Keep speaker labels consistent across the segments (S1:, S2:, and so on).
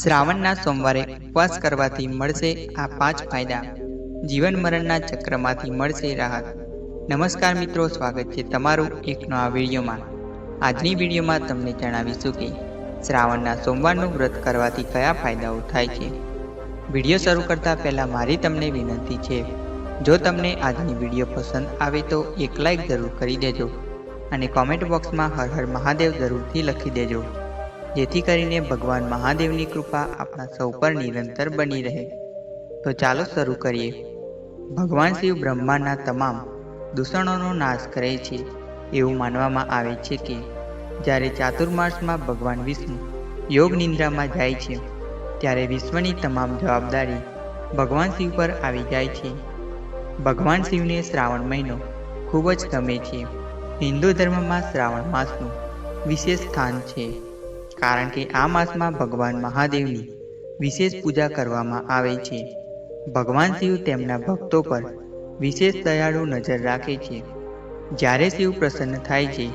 S1: શ્રાવણના સોમવારે ઉપવાસ કરવાથી મળશે આ પાંચ ફાયદા. જીવન મરણના ચક્રમાંથી મળશે રાહત. નમસ્કાર મિત્રો, સ્વાગત છે તમારું એક નવા વિડીયોમાં. આજની વિડીયોમાં તમને જણાવીશું કે શ્રાવણના સોમવારનું વ્રત કરવાથી કયા ફાયદાઓ થાય છે. વીડિયો શરૂ કરતાં પહેલાં મારી તમને વિનંતી છે, જો તમને આજની વીડિયો પસંદ આવે તો એક લાઈક જરૂર કરી દેજો અને કોમેન્ટ બોક્સમાં હર હર મહાદેવ જરૂરથી લખી દેજો. જેથી કરીને ભગવાન મહાદેવની કૃપા આપણા સૌ પર નિરંતર બની રહે. તો ચાલો શરૂ કરીએ. ભગવાન શિવ બ્રહ્માના તમામ દૂષણોનો નાશ કરે છે. એવું માનવામાં આવે છે કે, જ્યારે ચાતુર્માસમાં ભગવાન વિષ્ણુ યોગ નિંદ્રામાં જાય છે, ત્યારે વિશ્વની તમામ જવાબદારી ભગવાન શિવ પર આવી જાય છે. ભગવાન શિવને શ્રાવણ મહિનો ખૂબ જ ગમે છે. હિન્દુ ધર્મમાં શ્રાવણ માસનું વિશેષ સ્થાન છે. કારણ કે આ માસમાં ભગવાન મહાદેવની વિશેષ પૂજા કરવામાં આવે છે. ભગવાન શિવ તેમના ભક્તો પર વિશેષ દયાળુ નજર રાખે છે. જ્યારે શિવ પ્રસન્ન થાય છે,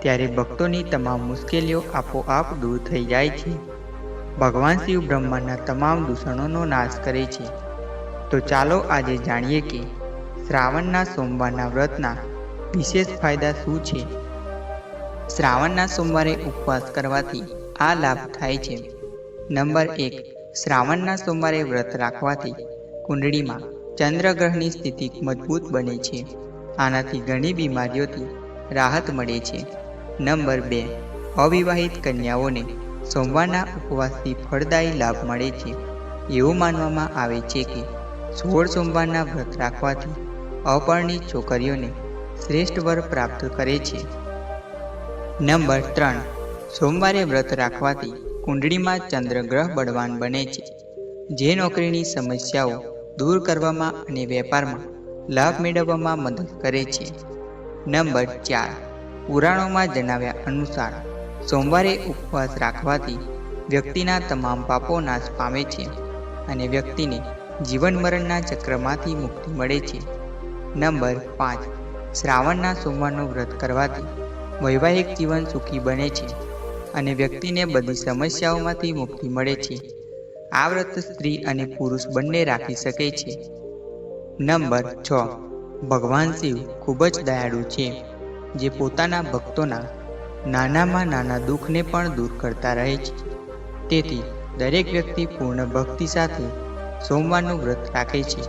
S1: ત્યારે ભક્તોની તમામ મુશ્કેલીઓ આપોઆપ દૂર થઈ જાય છે. ભગવાન શિવ બ્રહ્માંડના તમામ દૂષણોનો નાશ કરે છે. તો ચાલો આજે જાણીએ કે શ્રાવણના સોમવારના વ્રતના વિશેષ ફાયદા શું છે? શ્રાવણના સોમવારે ઉપવાસ કરવાથી આ લાભ થાય છે. નંબર એક, શ્રાવણના સોમવારે વ્રત રાખવાથી કુંડળીમાં ચંદ્રગ્રહની સ્થિતિ મજબૂત બને છે. આનાથી ઘણી બીમારીઓથી રાહત મળે છે. નંબર બે, અવિવાહિત કન્યાઓને સોમવારના ઉપવાસથી ફળદાયી લાભ મળે છે. એવું માનવામાં આવે છે કે સોળ સોમવારના વ્રત રાખવાથી અપરણિત છોકરીઓને શ્રેષ્ઠ વર પ્રાપ્ત કરે છે. નંબર ત્રણ સોમવારે વ્રત રાખવાથી કુંડળીમાં ચંદ્રગ્રહ બળવાન બને છે. જે નોકરીની સમસ્યાઓ દૂર કરવામાં અને વેપારમાં લાભ મેળવવામાં મદદ કરે છે. નંબર ચાર. પુરાણોમાં જણાવ્યા અનુસાર, સોમવારે ઉપવાસ રાખવાથી વ્યક્તિના તમામ પાપો નાશ પામે છે અને વ્યક્તિને જીવન મરણના ચક્રમાંથી મુક્તિ મળે છે. નંબર પાંચ. શ્રાવણના સોમવારનું વ્રત કરવાથી વૈવાહિક જીવન સુખી બને છે. અને વ્યક્તિને બધી સમસ્યાઓમાંથી મુક્તિ મળે છે. આ વ્રત સ્ત્રી અને પુરુષ બંને રાખી શકે છે. નંબર છ. ભગવાન શિવ ખૂબ જ દયાળુ છે, જે પોતાના ભક્તોના નાનામાં નાના દુઃખને પણ દૂર કરતા રહે છે. તેથી, દરેક વ્યક્તિ પૂર્ણ ભક્તિ સાથે સોમવારનું વ્રત રાખે છે.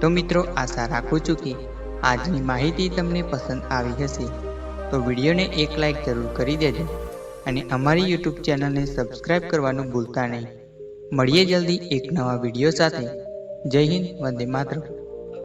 S1: તો મિત્રો, આશા રાખું છું કે આજની માહિતી તમને પસંદ આવી હશે. તો વિડીયોને એક લાઈક જરૂર કરી દેજો. અને અમારી યુટ્યુબ ચેનલને સબસ્ક્રાઈબ કરવાનું ભૂલતા નહીં. મળીએ જલ્દી એક નવા વીડિયો સાથે. જય હિન્દ, વંદે માતરમ.